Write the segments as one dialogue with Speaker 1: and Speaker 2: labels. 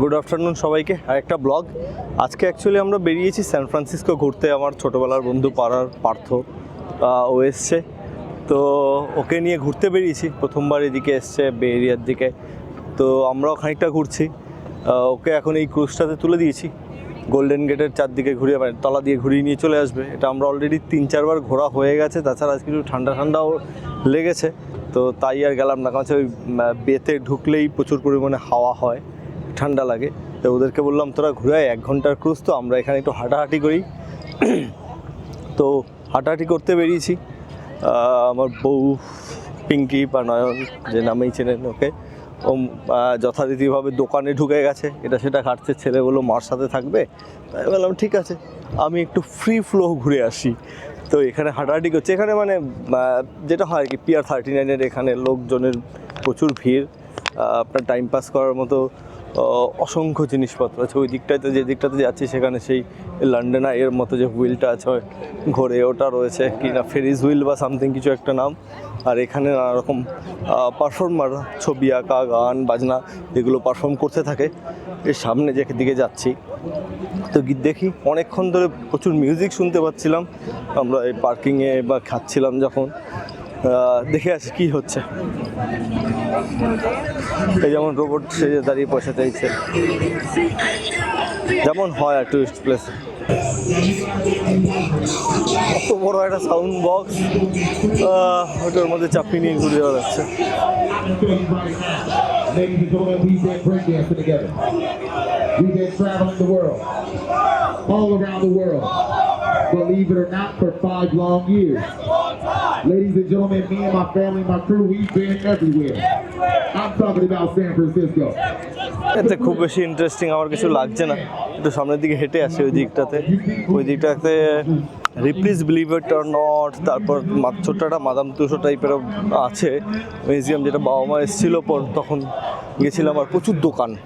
Speaker 1: Good afternoon সবাইকে। আর একটা blog আজকে অ্যাকচুয়ালি আমরা বেরিয়েছি স্যান ফ্রান্সিসকো ঘুরতে। আমার ছোটোবেলার বন্ধু পাড়ার পার্থ ও এসছে। তো ওকে নিয়ে ঘুরতে বেরিয়েছি। প্রথমবার এদিকে এসছে বে এরিয়ার দিকে। তো আমরাও খানিকটা ঘুরছি। ওকে এখন এই ক্রুজটাতে তুলে দিয়েছি। গোল্ডেন গেটের চারদিকে ঘুরিয়ে মানে তলা দিয়ে ঘুরিয়ে নিয়ে চলে আসবে। এটা আমরা অলরেডি তিন চারবার ঘোরা হয়ে গেছে। তাছাড়া আজকে একটু ঠান্ডা ঠান্ডাও লেগেছে। তো তাই আর গেলাম না। কারণ হচ্ছে ওই বেতে ঢুকলেই প্রচুর পরিমাণে হাওয়া হয়। ঠান্ডা লাগে। তো ওদেরকে বললাম, তোরা ঘুরে এক ঘণ্টার ক্রুজ তো, আমরা এখানে একটু হাঁটাহাঁটি করি। তো হাঁটাহাঁটি করতে বেরিয়েছি। আমার বউ, পিঙ্কি বা নয়ন, যে নামেই চেনেন ওকে, ও যথারীতিভাবে দোকানে ঢুকে গেছে। এটা সেটা ঘাটছে ছেলেগুলো মার সাথে থাকবে? তাই বললাম, ঠিক আছে। আমি একটু ফ্রি ফ্লো ঘুরে আসি। তো এখানে হাঁটাহাঁটি করছে। এখানে মানে যেটা হয় কি পিয়ার থার্টি নাইনের এখানে লোকজনের প্রচুর ভিড়। আপনার টাইম পাস করার মতো অসংখ্য জিনিসপত্র আছে। ওই দিকটাতে, যে দিকটাতে যাচ্ছি, সেখানে সেই লন্ডন এর মতো যে হুইলটা আছে ঘোরে ওটা রয়েছে কি না ফেরিজ হুইল বা সামথিং কিছু একটা নাম। আর এখানে নানা রকম পারফর্মার ছবি আঁকা, গান, বাজনা, এগুলো পারফর্ম করতে থাকে। এর সামনে যে দিকে যাচ্ছি, তো গি- দেখি, অনেকক্ষণ ধরে প্রচুর মিউজিক শুনতে পাচ্ছিলাম। আমরা এই পার্কিংয়ে বা খাচ্ছিলাম যখন। দেখে আসি কি হচ্ছে। এই যেমন রোবট সে দাঁড়িয়ে পয়সা চাইছে যেমন হয় আর টুরিস্ট প্লেস অত বড় একটা সাউন্ড বক্স ওটার মধ্যে চাপি নিয়ে ঘুরে
Speaker 2: যাওয়া যাচ্ছে। All around the world, believe it or not, for five long years. Ladies and gentlemen, me and my family, my crew, we've been everywhere. I'm talking about San Francisco.
Speaker 1: এতে খুব বেশি ইন্টারেস্টিং আমার কিছু লাগছে না। একটু সামনের দিকে হেঁটে আসি ওই দিকটাতে। ওই দিকটাতে রিপ্লিজ বিলিভ ইট অর নট তারপর মা- ছোট্ট একটা মাদাম তুষো টাইপেরও আছে। মিউজিয়াম যেটা বাবা মা এসেছিল পর তখন গেছিলাম আর প্রচুর দোকান।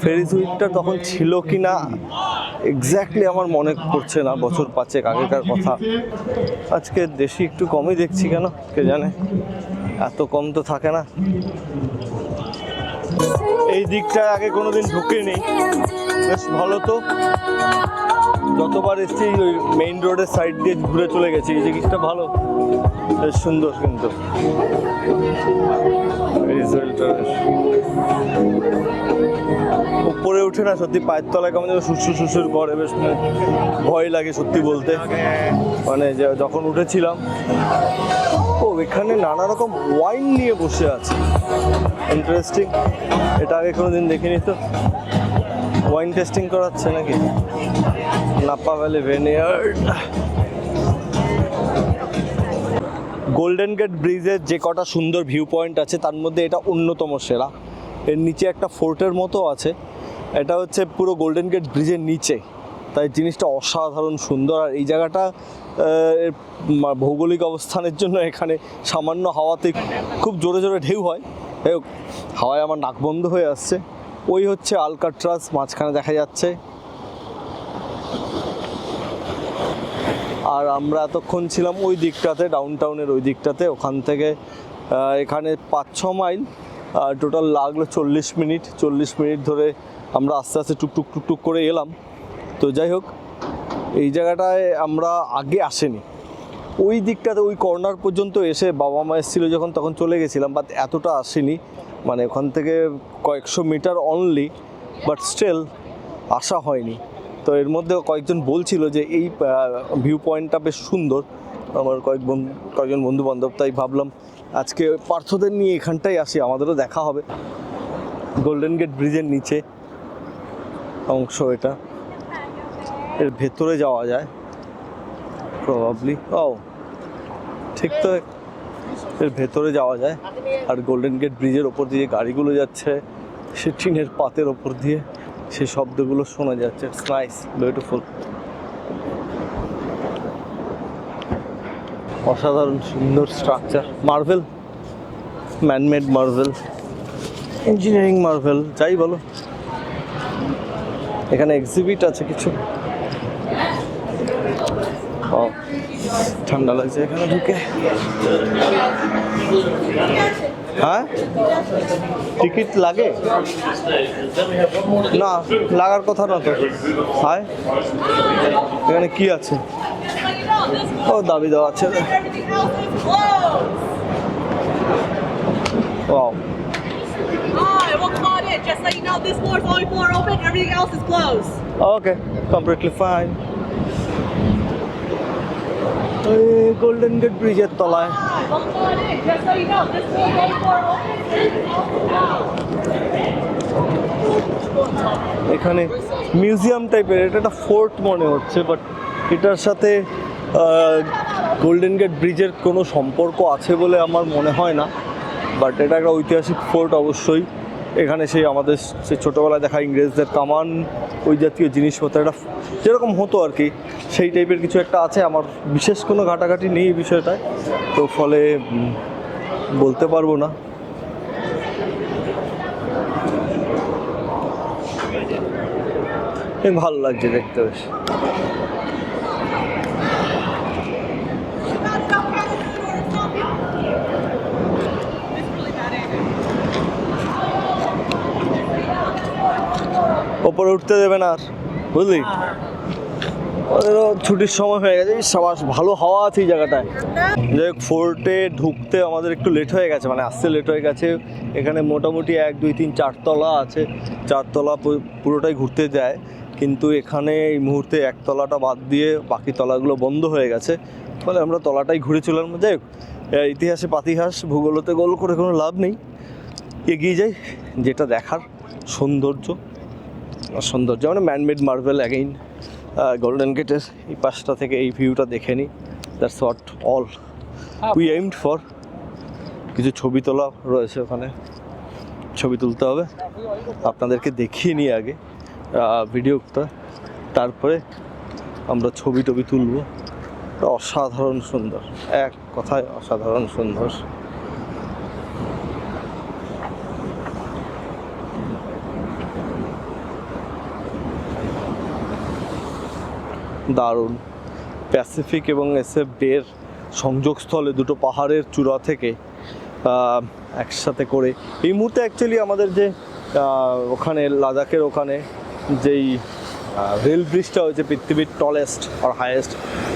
Speaker 1: ফেরিজ হুইলটা তখন ছিল কি না এক্স্যাক্টলি আমার মনে পড়ছে না, বছর পাঁচেক আগেকার কথা। আজকে দেশি একটু কমই দেখছি কেন, কে জানে? এত কম তো থাকে না। এই দিকটা আগে কোনোদিন ঢুকিনি। বেশ ভালো তো। যতবার এসেছি, ওই মেইন রোডের সাইড দিয়ে ঘুরে চলে গেছি। এই জিনিসটা ভালো, বেশ সুন্দর কিন্তু। উপরে উঠে না, সত্যি পায়ের তলায় কেমন যেন সুসু সুসুর করে, বেশ মানে ভয় লাগে সত্যি বলতে। মানে যখন উঠেছিলাম, ও, এখানে নানা রকম ওয়াইন নিয়ে বসে আছে। ইন্টারেস্টিং এটা আগে কোনোদিন দেখিনি তো। ওয়াইন টেস্টিং করাচ্ছে নাকি? Napa Valley vineyard Golden Gate ব্রিজের যে কটা সুন্দর ভিউ পয়েন্ট আছে, তার মধ্যে এটা অন্যতম সেরা। এর নিচে একটা ফোর্টের মতো আছে। এটা হচ্ছে পুরো গোল্ডেন গেট ব্রিজের নিচে। তাই জিনিসটা অসাধারণ সুন্দর। আর এই জায়গাটা ভৌগোলিক অবস্থানের জন্য এখানে সামান্য হাওয়াতে খুব জোরে জোরে ঢেউ হয়। হাওয়ায় আমার নাক বন্ধ হয়ে আসছে। ওই হচ্ছে আলকাট্রাস মাঝখানে দেখা যাচ্ছে। আর আমরা এতক্ষণ ছিলাম ওই দিকটাতে ডাউন টাউনের ওই দিকটাতে। ওখান থেকে এখানে পাঁচ ছ মাইল টোটাল লাগল চল্লিশ মিনিট। চল্লিশ মিনিট ধরে আমরা আস্তে আস্তে টুকটুক টুকটুক করে এলাম। তো যাই হোক, এই জায়গাটায় আমরা আগে আসেনি। ওই দিকটাতে, ওই কর্নার পর্যন্ত এসে বাবা মা এসেছিল যখন, তখন চলে গেছিলাম বাট এতটা আসেনি। মানে ওখান থেকে কয়েকশো মিটার অনলি বাট স্টিল আসা হয়নি। তো এর মধ্যে কয়েকজন বলছিল যে এই ভিউ পয়েন্টটা বেশ সুন্দর। আমার কয়েক বন্ধু কয়েকজন বন্ধু বান্ধব তাই ভাবলাম আজকে পার্থদের নিয়ে এখানটাই আসি, আমাদেরও দেখা হবে। গোল্ডেন গেট ব্রিজের নিচে অংশ এটা। এর ভেতরে যাওয়া যায় প্রবাবলি ও ঠিক তো। এর ভেতরে যাওয়া যায়। আর গোল্ডেন গেট ব্রিজের ওপর দিয়ে গাড়িগুলো যাচ্ছে সে টিনের পাতের ওপর দিয়ে। সে শব্দগুলো শোনা যাচ্ছে। নাইস বিউটিফুল অসাধারণ সুন্দর structure marvel manmade marvel engineering marvel যাই বলো। এখানে এক্সিবিট আছে কিছু। ঠান্ডা লাগছে এখানে ঢুকে। হ্যাঁ টিকিট লাগে না লাগার কথা না তো হায় এখানে কি আছে ও দাবি দেওয়া আছে
Speaker 3: it. Just so you know, this floor is only floor open. Everything else is closed.
Speaker 1: Okay completely fine ওই গোল্ডেন গেট ব্রিজের তলায়. এখানে মিউজিয়াম টাইপের এটা একটা ফোর্ট মনে হচ্ছে বাট এটার সাথে গোল্ডেন গেট ব্রিজের কোনো সম্পর্ক আছে বলে আমার মনে হয় না বাট এটা একটা ঐতিহাসিক ফোর্ট অবশ্যই এখানে সেই আমাদের সে ছোটোবেলায় দেখা ইংরেজদের কামান, ওই জাতীয় জিনিসপত্র, একটা যেরকম হতো আর কি, সেই টাইপের কিছু একটা আছে। আমার বিশেষ কোনো ঘাটাঘাটি নেই এই বিষয়টায়। তো ফলে বলতে পারব না। ভালো লাগছে দেখতে বেশ। ওপরে উঠতে দেবে না আর। বুঝলি? ওদেরও ছুটির সময় হয়ে গেছে সাবাস ভালো হাওয়া আছে এই জায়গাটায়। যাই হোক ফোর্টে ঢুকতে আমাদের একটু লেট হয়ে গেছে মানে আসতে লেট হয়ে গেছে। এখানে মোটামুটি এক দুই তিন চারতলা আছে। চারতলা পুরোটাই ঘুরতে যায়। কিন্তু এখানে এই মুহূর্তে একতলাটা বাদ দিয়ে বাকি তলাগুলো বন্ধ হয়ে গেছে। ফলে আমরা তলাটাই ঘুরেছিলাম। যাই হোক ইতিহাসে পাতিহাস ভূগোলতে গোল করে কোনো লাভ নেই। এগিয়ে যাই যেটা দেখার সৌন্দর্য। সৌন্দর্য মানে ম্যানমেড মার্বেল অ্যাগেইন গোল্ডেন গেটের এই পাশটা থেকে এই ভিউটা দেখে নিই that's what all we aimed for কিছু ছবি তোলা রয়েছে ওখানে। ছবি তুলতে হবে। আপনাদেরকে দেখিয়ে নিই আগে ভিডিওটা। তারপরে আমরা ছবি টবি তুলবো। অসাধারণ সুন্দর। এক কথায় অসাধারণ সুন্দর। দারুণ। প্যাসিফিক এবং এসএফ বের সংযোগস্থলে দুটো পাহাড়ের চূড়া থেকে একসাথে করে। এই মুহূর্তে অ্যাকচুয়ালি আমাদের যে ওখানে, লাদাখের ওখানে যেই রেল ব্রিজটা হয়েছে পৃথিবীর টলেস্ট আর হায়েস্ট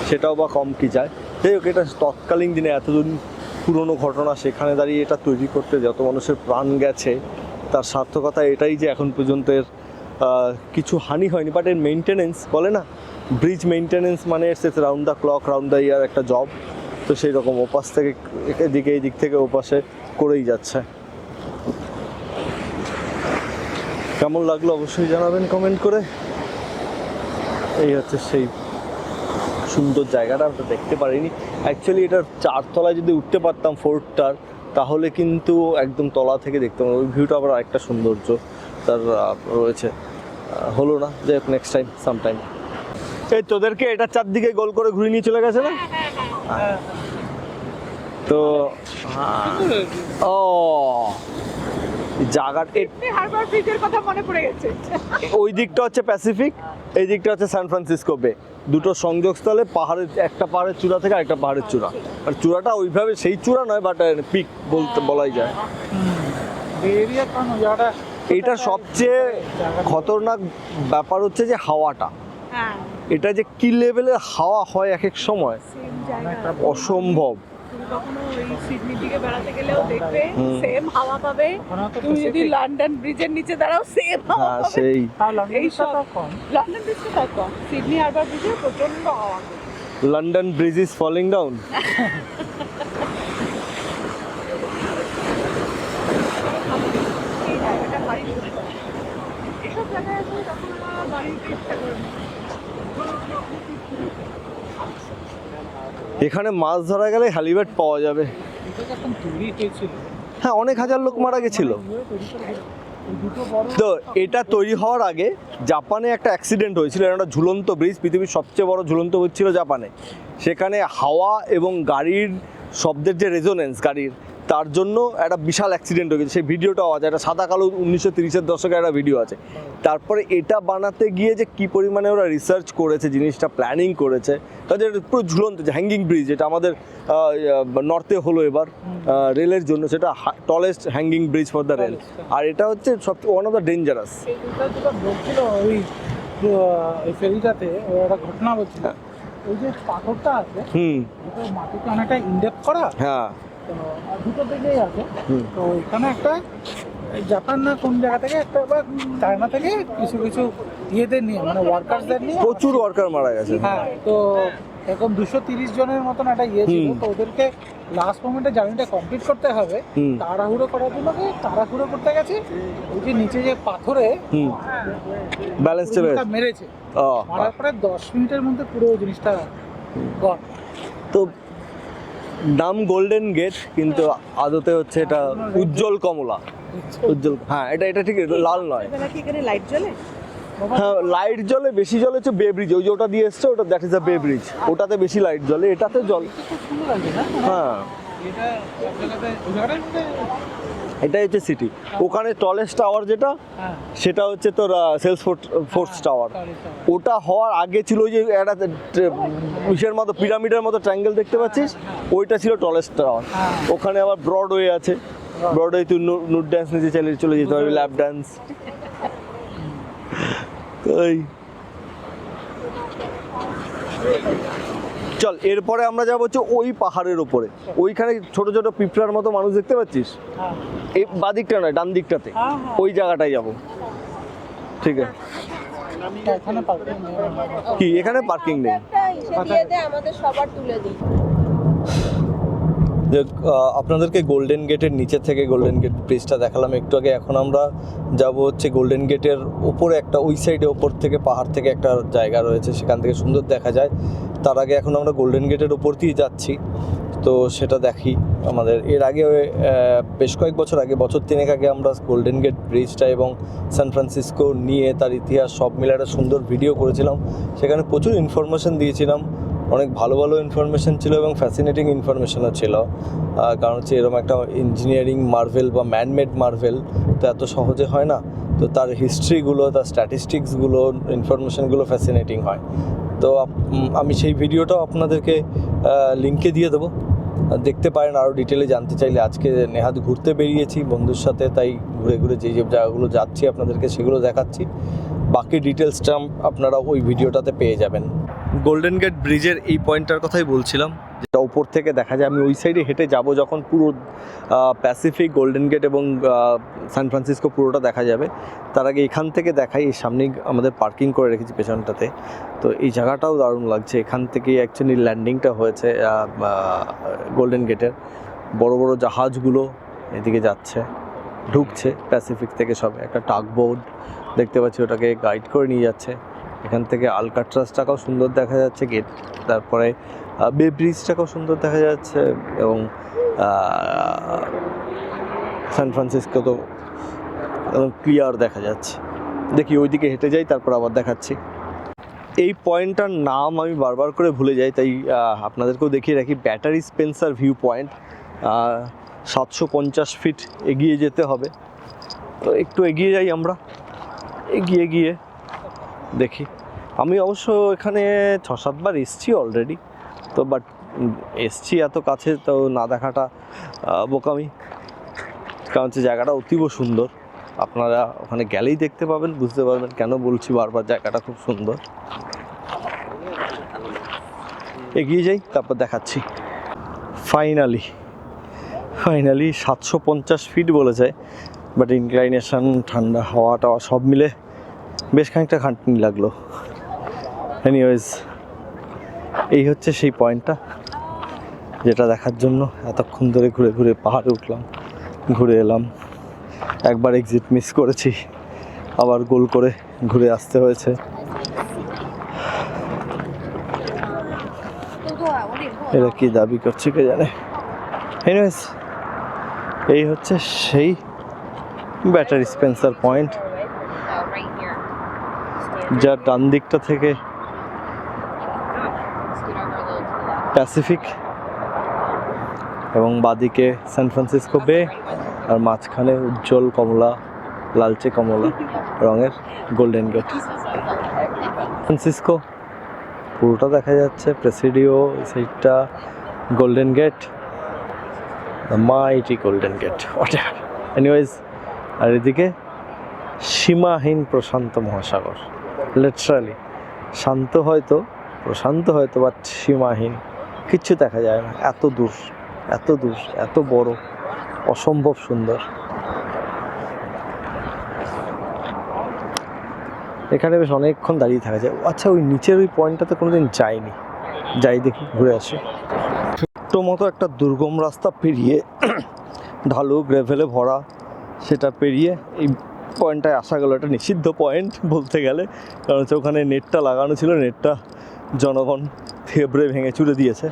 Speaker 1: সেটাও বা কম কি যায়? যাই হোক, এটা তৎকালীন দিনে এতদিন পুরনো ঘটনা, সেখানে দাঁড়িয়ে এটা তৈরি করতে যত মানুষের প্রাণ গেছে, তার সার্থকতা এটাই যে এখন পর্যন্ত এর কিছু হানি হয়নি বাট এর মেনটেনেন্স বলে না ব্রিজ মেনটেনেন্স মানে it's round the clock round the year একটা জব তো সেই রকম ওপাশ থেকে এদিকে এই দিক থেকে ওপাশে করেই যাচ্ছে। কেমন লাগল অবশ্যই জানাবেন কমেন্ট করে। এই হচ্ছে সেই সুন্দর জায়গাটা, আমরা দেখতে পারিনি। অ্যাকচুয়ালি এটার চারতলায় যদি উঠতে পারতাম ফোর্টটার তাহলে কিন্তু একদম তলা থেকে দেখতে পারতাম। ওই ভিউটা আবার একটা সৌন্দর্য তার রয়েছে। হলো না। যে নেক্সট টাইম সাম টাইম এই তোদেরকে এটা চারদিকে গোল করে ঘুরে নিয়ে চলে গেছে না? তো ও জায়গাটা
Speaker 3: হারবার ব্রিজের কথা মনে পড়ে গেছে।
Speaker 1: ওই দিকটা হচ্ছে প্যাসিফিক এই দিকটা হচ্ছে সান ফ্রান্সিসকো বে দুটো সংযোগস্থলে পাহাড়ের একটা পাহাড়ের চূড়া থেকে আরেকটা পাহাড়ের চূড়া। আর চূড়াটা ওইভাবে সেই চূড়া নয় বাট পিক বলতে বলাই যায়। এইটা সবচেয়ে খতরনাক ব্যাপার হচ্ছে যে হাওয়াটা।
Speaker 3: হ্যাঁ।
Speaker 1: এটা যে কি লেভেলের হাওয়া হয় এক এক সময় অসম্ভব।
Speaker 3: তুমি কখনো ওই সিডনির দিকে বেড়াতে গেলেও দেখবে সেম হাওয়া পাবে। তুমি যদি লন্ডন ব্রিজের নিচে দাঁড়াও সেম হাওয়া পাবে।
Speaker 1: সেই।
Speaker 4: আর লন্ডন
Speaker 3: এই সব। লন্ডন ব্রিজটা তার কম। সিডনি হারবার ব্রিজে প্রচণ্ড হাওয়া।
Speaker 1: London Bridge is falling down
Speaker 3: এই জায়গাটা ভারী সুন্দর এসব জায়গায় আসলে তখন আমার বাড়িতে ইচ্ছা করে না।
Speaker 1: এখানে মাছ ধরা গেলে হ্যালিব্যাট পাওয়া যাবে। হ্যাঁ অনেক হাজার লোক মারা গেছিল। তো এটা তৈরি হওয়ার আগে জাপানে একটা অ্যাক্সিডেন্ট হয়েছিল একটা ঝুলন্ত ব্রিজ, পৃথিবীর সবচেয়ে বড় ঝুলন্ত ব্রিজ ছিল জাপানে। সেখানে হাওয়া এবং গাড়ির শব্দের যে রেজোনেন্স, গাড়ির তার জন্য একটা বিশাল অ্যাক্সিডেন্ট হয়ে গেছে। সেই ভিডিওটাও আছে একটা সাদা কালো উনিশশো তিরিশের দশকের একটা ভিডিও আছে। তারপরে এটা বানাতে গিয়ে যে কি পরিমাণে ওরা রিসার্চ করেছে জিনিসটা প্ল্যানিং করেছে তাদের পুরো ঝুলন্ত হ্যাঙ্গিং ব্রিজ এটা আমাদের নর্থে হলো এবার রেলের জন্য সেটা tallest hanging bridge for the rail আর এটা হচ্ছে সব ওয়ান অফ দ্য ডেঞ্জারাস
Speaker 4: যেটা ফেরিটাতে একটা ঘটনা বলছিল।
Speaker 1: হ্যাঁ।
Speaker 4: ওই যে পাথরটা আছে
Speaker 1: হুম।
Speaker 4: মাটিতে অনেকটা ইনডেপ করা?
Speaker 1: হ্যাঁ।
Speaker 4: তো দুটো দিকেই আছে। তো এখানে একটা জাপান না কোন জায়গা থেকে একটা বা চায়না থেকে কিছু কিছু ইয়েদের নিয়ে মানে ওয়ার্কার্সদের নিয়ে।
Speaker 1: প্রচুর ওয়ার্কার মারা গেছে।
Speaker 4: হ্যাঁ তো এখন দুশো তিরিশ জনের মতন একটা ইয়ে ছিল। তো ওদেরকে লাস্ট মোমেন্টে জার্নিটা কমপ্লিট করতে হবে। তাড়াহুড়ো করার জন্য তাড়াহুড়ো করতে গেছে? ওই যে নিচে যে পাথরে
Speaker 1: ব্যালেন্স
Speaker 4: মেরেছে। মারার পরে দশ মিনিটের মধ্যে পুরো জিনিসটা গন
Speaker 1: তো নাম গোল্ডেন গেট কিন্তু আদতে হচ্ছে এটা উজ্জ্বল কমলা। উজ্জ্বল হ্যাঁ এটা এটা ঠিক লাল নয়।
Speaker 3: লাইট জ্বলে?
Speaker 1: হ্যাঁ লাইট জ্বলে বেশি জল হচ্ছে বেব্রিজ ওই যে ওটা দিয়ে এসছে ওটা দ্যাট ইজ আ বে ব্রিজ ওটাতে বেশি লাইট জ্বলে এটাতে জল হ্যাঁ। এটাই হচ্ছে সিটি ওখানে টলেস্ট টাওয়ার যেটা
Speaker 4: হ্যাঁ।
Speaker 1: সেটা হচ্ছে তোর সেলস ফোর্স টাওয়ার ওটা হওয়ার আগে ছিল ওই যে একটা ইসের মতো পিরামিডের মতো ট্রাঙ্গেল দেখতে পাচ্ছিস? ওইটা ছিল টলেস্ট টাওয়ার
Speaker 4: হ্যাঁ।
Speaker 1: ওখানে আবার ব্রডওয়ে আছে। ব্রডওয়ে তুই নুট ড্যান্স নিচে চলে চলে যেতে পারবি ল্যাপ ড্যান্স ওই। চল এরপরে আমরা যাব হচ্ছে ওই পাহাড়ের ওপরে ওইখানে ছোট ছোট পিঁপড়ার মতো মানুষ দেখতে পাচ্ছিস?
Speaker 4: হ্যাঁ।
Speaker 1: এই বাদিকটা নয় ডান দিকটাতে।
Speaker 4: হ্যাঁ, হ্যাঁ।
Speaker 1: ওই জায়গাটায় যাব। ঠিক আছে। কি এখানে পার্কিং নেই? আপনাদেরকে গোল্ডেন গেটের নিচে থেকে গোল্ডেন গেট ব্রিজটা দেখালাম একটু আগে। এখন আমরা যাব হচ্ছে গোল্ডেন গেটের ওপরে একটা ওই সাইডে ওপর থেকে পাহাড় থেকে একটা জায়গা রয়েছে। সেখান থেকে সুন্দর দেখা যায়। তার আগে এখন আমরা গোল্ডেন গেটের ওপর দিয়ে যাচ্ছি। তো সেটা দেখি আমাদের। এর আগে বেশ কয়েক বছর আগে, বছর তিনেক আগে আমরা গোল্ডেন গেট ব্রিজটা এবং সান ফ্রান্সিসকো নিয়ে তার ইতিহাস সব মিলে একটা সুন্দর ভিডিও করেছিলাম। সেখানে প্রচুর ইনফরমেশন দিয়েছিলাম। অনেক ভালো ভালো ইনফরমেশন ছিল এবং ফ্যাসিনেটিং ইনফরমেশনও ছিল। কারণ হচ্ছে এরকম একটা ইঞ্জিনিয়ারিং মার্ভেল বা ম্যানমেড মার্ভেল তো এত সহজে হয় না। তো তার হিস্ট্রিগুলো তার স্ট্যাটিস্টিক্সগুলো ইনফরমেশনগুলো ফ্যাসিনেটিং হয়। তো আমি সেই ভিডিওটাও আপনাদেরকে লিঙ্কে দিয়ে দেবো। দেখতে পারেন আরও ডিটেলে জানতে চাইলে আজকে নেহাত ঘুরতে বেরিয়েছি, বন্ধুর সাথে, তাই ঘুরে ঘুরে যে যে জায়গাগুলো যাচ্ছি আপনাদেরকে সেগুলো দেখাচ্ছি। বাকি ডিটেলসটা আপনারা ওই ভিডিওটাতে পেয়ে যাবেন। গোল্ডেন গেট ব্রিজের এই পয়েন্টটার কথাই বলছিলাম। যেটা উপর থেকে দেখা যায়, আমি ওই সাইডে হেঁটে যাব যখন পুরো প্যাসিফিক গোল্ডেন গেট এবং সান ফ্রান্সিসকো পুরোটা দেখা যাবে। তার আগে এখান থেকে দেখাই, এই সামনেই আমাদের পার্কিং করে রেখেছি পেছনটাতে। তো এই জায়গাটাও দারুণ লাগছে। এখান থেকেই অ্যাকচুয়ালি ল্যান্ডিংটা হয়েছে গোল্ডেন গেটের বড় বড় জাহাজগুলো এদিকে যাচ্ছে, ঢুকছে প্যাসিফিক থেকে সব। একটা টাক বোর্ড দেখতে পাচ্ছি, ওটাকে গাইড করে নিয়ে যাচ্ছে। এখান থেকে আলকাট্রাসটাকেও সুন্দর দেখা যাচ্ছে, গেট তারপরে বে ব্রিজটাকেও সুন্দর দেখা যাচ্ছে এবং সান ফ্রান্সিসকো তো ক্লিয়ার দেখা যাচ্ছে। দেখি ওইদিকে হেঁটে যাই, তারপর আবার দেখাচ্ছি। এই পয়েন্টটার নাম আমি বারবার করে ভুলে যাই, তাই আপনাদেরকেও দেখিয়ে রাখি, ব্যাটারি স্পেন্সার ভিউ পয়েন্ট। সাতশো পঞ্চাশ ফিট এগিয়ে যেতে হবে। তো একটু এগিয়ে যাই আমরা। এগিয়ে গিয়ে দেখি। আমি অবশ্য এখানে ছ সাতবার এসছি অলরেডি তো বাট এসছি এত কাছে তো না দেখাটা বোকামি। কারণ হচ্ছে জায়গাটা অতীব সুন্দর। আপনারা ওখানে গেলেই দেখতে পাবেন, বুঝতে পারবেন কেন বলছি বারবার, জায়গাটা খুব সুন্দর। এগিয়ে যাই, তারপর দেখাচ্ছি। ফাইনালি ফাইনালি সাতশো পঞ্চাশ ফিট বলেছে বাট ইনক্লাইনেশন ঠান্ডা হাওয়া টাওয়া সব মিলে বেশ খানিকটা খাটনি লাগল। এনিওয়েজ এই হচ্ছে সেই পয়েন্টটা, যেটা দেখার জন্য এতক্ষণ ধরে ঘুরে ঘুরে পাহাড়ে উঠলাম, ঘুরে এলাম। একবার এক্সিট মিস করেছি, আবার গোল করে ঘুরে আসতে হয়েছে। এরা কি দাবি করছে কে জানে? এনিওয়েজ এই হচ্ছে সেই ব্যাটারি স্পেন্সার পয়েন্ট. যার ডান দিকটা থেকে. প্যাসিফিক এবং বাদিকে সান ফ্রান্সিসকো বে আর মাঝখানে উজ্জ্বল কমলা, লালচে কমলা রঙের গোল্ডেন গেট ফ্রান্সিসকো, পুরোটা দেখা যাচ্ছে, প্রেসিডিও সেইটা Golden Gate mighty Golden Gate what anyways আর এদিকে সীমাহীন প্রশান্ত মহাসাগর লিটারালি শান্ত হয়তো, প্রশান্ত হয়তো বাট সীমাহীন। কিচ্ছু দেখা যায় না। এত দূর এত দূর, এত বড়, অসম্ভব সুন্দর। এখানে বেশ অনেকক্ষণ দাঁড়িয়ে থাকা যায়। আচ্ছা ওই নিচের ওই পয়েন্টটাতে কোনোদিন যাইনি। যাই দেখি, ঘুরে আসি। ছোট্ট মতো একটা দুর্গম রাস্তা পেরিয়ে, ঢালু, গ্রেভেলে ভরা, সেটা পেরিয়ে এই পয়েন্টটায় আসা গেল একটা নিষিদ্ধ পয়েন্ট বলতে গেলে। কারণ হচ্ছে ওখানে নেটটা লাগানো ছিল নেটটা জনগণ থেবড়ে ভেঙে চুড়ে দিয়েছে।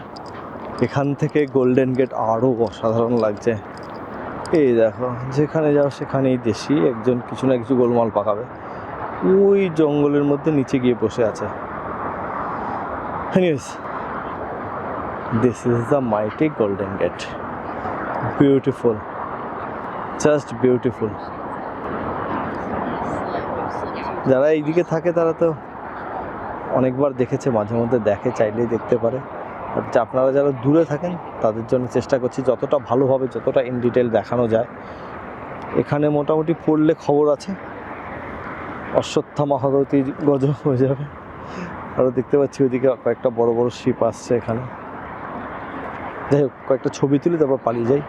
Speaker 1: এখান থেকে গোল্ডেন গেট আরও অসাধারণ লাগছে। এই দেখো, যেখানে যাও সেখানেই দেশি, একজন কিছু না কিছু গোলমাল পাকাবে। ওই জঙ্গলের মধ্যে নিচে গিয়ে বসে আছে। This is the mighty Golden Gate beautiful just beautiful যারা এইদিকে থাকে তারা তো অনেকবার দেখেছে, মাঝে মধ্যে দেখে, চাইলেই দেখতে পারে। আর আপনারা যারা দূরে থাকেন, তাদের জন্য চেষ্টা করছি যতটা ভালোভাবে যতটা ইন ডিটেল দেখানো যায়। এখানে মোটামুটি পড়লে খবর আছে। অশ্বত্থা হরতি গজ হয়ে যাবে। আরও দেখতে পাচ্ছি ওইদিকে কয়েকটা বড় বড় শিপ আসছে এখানে। যাই হোক, কয়েকটা ছবি তুলি, তারপর পালিয়ে যাই।